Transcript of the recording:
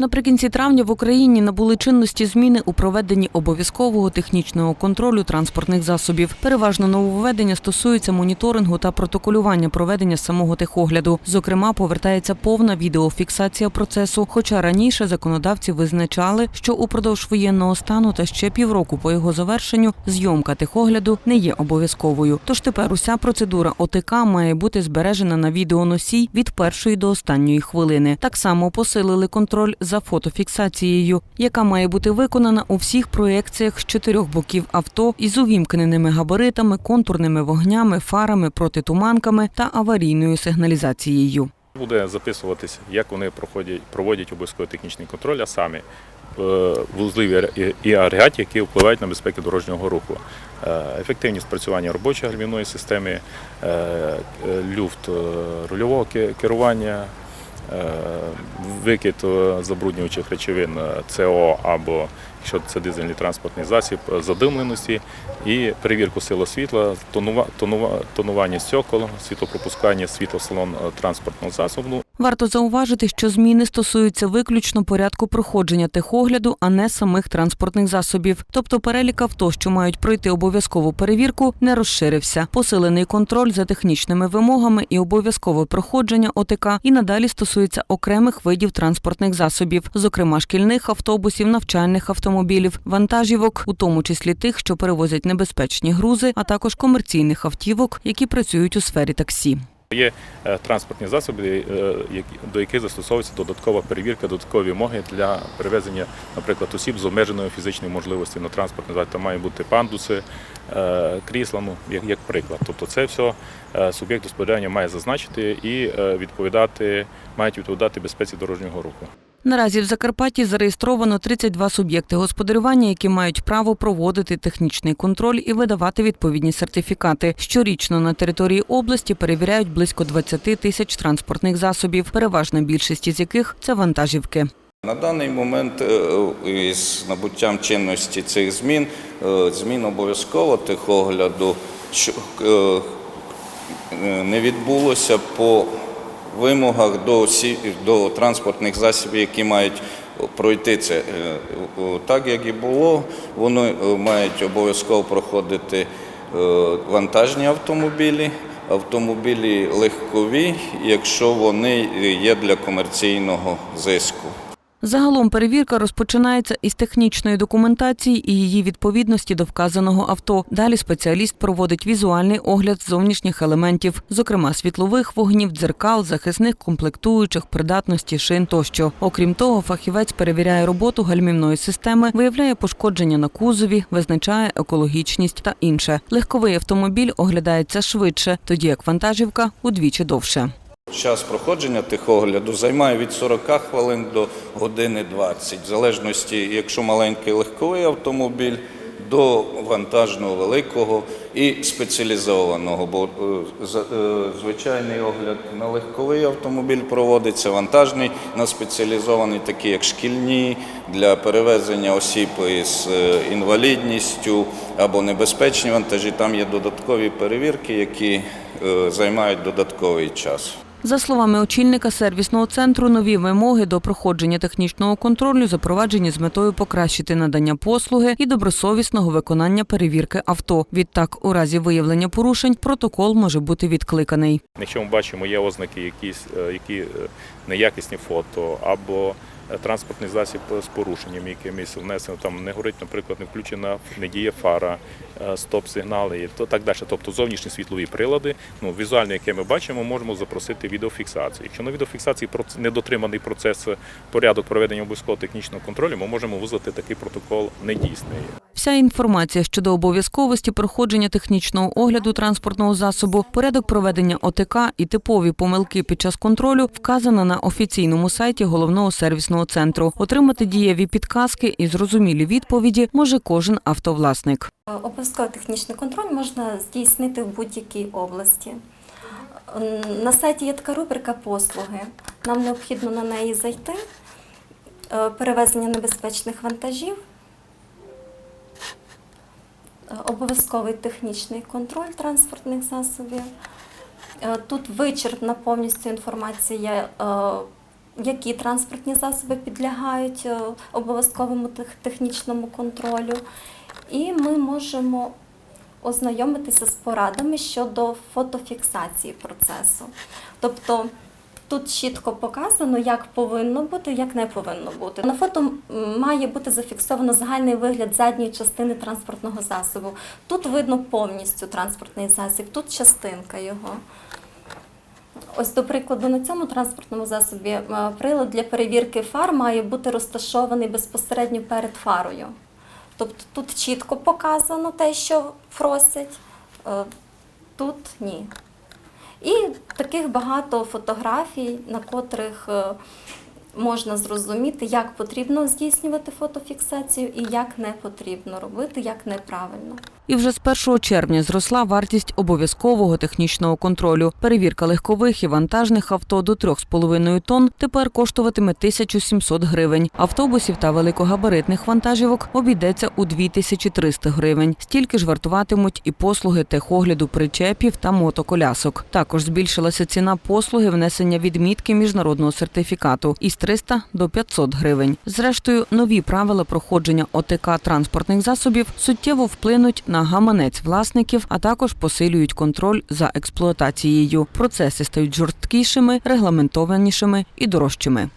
Наприкінці травня в Україні набули чинності зміни у проведенні обов'язкового технічного контролю транспортних засобів. Переважно нововведення стосуються моніторингу та протоколювання проведення самого техогляду. Зокрема, повертається повна відеофіксація процесу. Хоча раніше законодавці визначали, що упродовж воєнного стану та ще півроку по його завершенню зйомка техогляду не є обов'язковою. Тож тепер уся процедура ОТК має бути збережена на відеоносій від першої до останньої хвилини. Так само посилили контроль за фотофіксацією, яка має бути виконана у всіх проекціях з чотирьох боків авто із увімкненими габаритами, контурними вогнями, фарами, протитуманками та аварійною сигналізацією. Буде записуватися, як вони проходять, проводять обов'язковий технічний контроль, а саме е, вузливі і агрегати, які впливають на безпеку дорожнього руху. Е, Ефективність працювання робочої гальмівної системи, е, люфт рульового керування, викид е, забруднюючих речовин е, СО або якщо це дизельний транспортний засіб, е, задимленості і перевірку сили світла, тонува- тонува- тонування стекол, світлопропускання салон е, транспортного засобу. Варто зауважити, що зміни стосуються виключно порядку проходження техогляду, а не самих транспортних засобів. Тобто перелік авто, що мають пройти обов'язкову перевірку, не розширився. Посилений контроль за технічними вимогами і обов'язкове проходження ОТК і надалі стосується окремих видів транспортних засобів, зокрема шкільних автобусів, навчальних автомобілів, вантажівок, у тому числі тих, що перевозять небезпечні грузи, а також комерційних автівок, які працюють у сфері таксі. Є е, транспортні засоби, е, до яких застосовується додаткова перевірка, додаткові вимоги для перевезення, наприклад, осіб з обмеженою фізичною можливістю на транспортний засіб. Там мають бути пандуси, е, крісла, ну, як, приклад. Тобто це все суб'єкт господарювання має зазначити і відповідати, мають відповідати безпеці дорожнього руху. Наразі в Закарпатті зареєстровано 32 суб'єкти господарювання, які мають право проводити технічний контроль і видавати відповідні сертифікати. Щорічно на території області перевіряють близько 20 тисяч транспортних засобів, переважна більшість із яких це вантажівки. На даний момент е, із набуттям чинності цих змін, е, змін обов'язково е, е, не відбулося по вимогах до, до транспортних засобів, які мають пройти це. Е, Так як і було, вони е, мають обов'язково проходити е, вантажні автомобілі, автомобілі легкові, якщо вони є для комерційного зиску. Загалом перевірка розпочинається із технічної документації і її відповідності до вказаного авто. Далі спеціаліст проводить візуальний огляд зовнішніх елементів, зокрема світлових вогнів, дзеркал, захисних комплектуючих, придатності шин тощо. Окрім того, фахівець перевіряє роботу гальмівної системи, виявляє пошкодження на кузові, визначає екологічність та інше. Легковий автомобіль оглядається швидше, тоді як вантажівка удвічі довше. Час проходження техогляду займає від 40 хвилин до години 20, в залежності, якщо маленький легковий автомобіль, до вантажного великого і спеціалізованого. Бо е, е, звичайний огляд на легковий автомобіль проводиться, вантажний на спеціалізований, такі як шкільні, для перевезення осіб із е, інвалідністю або небезпечні вантажі. Там є додаткові перевірки, які займають додатковий час. За словами очільника сервісного центру, нові вимоги до проходження технічного контролю запроваджені з метою покращити надання послуги і добросовісного виконання перевірки авто. Відтак, у разі виявлення порушень, протокол може бути відкликаний. Якщо ми бачимо, є ознаки е, які е, неякісні фото або транспортний засіб з порушенням якимось внесено, там не горить, наприклад, не включена, не діє фара, е, стоп-сигнали і то так далі. Тобто зовнішні світлові прилади, ну, візуально, яке ми бачимо, можемо запросити відеофіксацію. Якщо на відеофіксації недотриманий процес, е, порядок проведення обов'язкового технічного контролю, ми можемо визнати такий протокол недійсний. Вся інформація щодо обов'язковості проходження технічного огляду транспортного засобу, порядок проведення ОТК і типові помилки під час контролю вказана на офіційному сайті головного сервісного центру. Отримати дієві підказки і зрозумілі відповіді може кожен автовласник. Обов'язковий технічний контроль можна здійснити в будь-якій області. На сайті є така рубрика послуги. Нам необхідно на неї зайти. Е, Перевезення небезпечних вантажів. Е, Обов'язковий технічний контроль транспортних засобів. Е, Тут вичерпна повністю інформація які транспортні засоби підлягають е, обов'язковому технічному контролю. І ми можемо ознайомитися з порадами щодо фотофіксації процесу. Тобто тут чітко показано, як повинно бути, як не повинно бути. На фото має бути зафіксовано загальний вигляд задньої частини транспортного засобу. Тут видно повністю транспортний засіб, тут частинка його. Ось, до прикладу, на цьому транспортному засобі е, прилад для перевірки фар має бути розташований безпосередньо перед фарою. Тобто тут чітко показано те, що просять, е, тут ні. І таких багато фотографій, на котрих е, можна зрозуміти, як потрібно здійснювати фотофіксацію і як не потрібно робити, як неправильно. І вже з 1 червня зросла вартість обов'язкового технічного контролю. Перевірка легкових і вантажних авто до 3,5 тонн тепер коштуватиме 1700 гривень. Автобусів та великогабаритних вантажівок обійдеться у 2300 гривень. Стільки ж вартуватимуть і послуги техогляду причепів та мотоколясок. Також збільшилася ціна послуги внесення відмітки міжнародного сертифікату із 300 до 500 гривень. Зрештою, нові правила проходження ОТК транспортних засобів суттєво вплинуть на гаманець власників, а також посилюють контроль за експлуатацією. Процеси стають жорсткішими, регламентованішими і дорожчими.